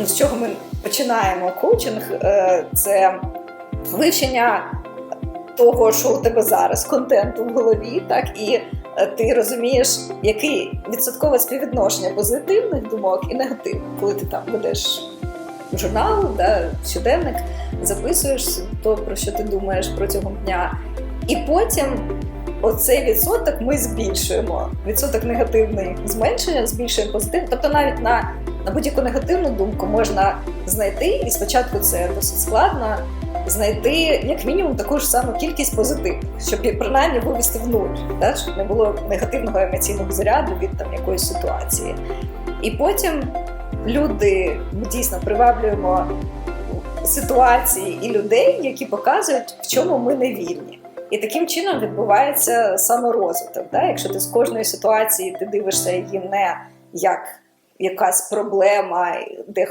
ну, з чого ми починаємо коучинг, е, це вивчення того, що у тебе зараз, контенту в голові, так і е, ти розумієш, який відсоткове співвідношення позитивних думок і негативних, коли ти там ведеш журнал, да, щоденник, записуєш то, про що ти думаєш протягом дня. І потім оцей відсоток ми збільшуємо. Відсоток негативний зменшуємо, збільшуємо позитивний. Тобто навіть на, на будь-яку негативну думку можна знайти, і спочатку це досить складно. Знайти як мінімум таку ж саму кількість позитивних, щоб принаймні вивести в нуль, да? щоб не було негативного емоційного заряду від там якоїсь ситуації. І потім люди ми дійсно приваблюємо ситуації і людей, які показують, в чому ми не вільні. І таким чином відбувається саморозвиток. Да? Якщо ти з кожної ситуації ти дивишся її не як якась проблема, де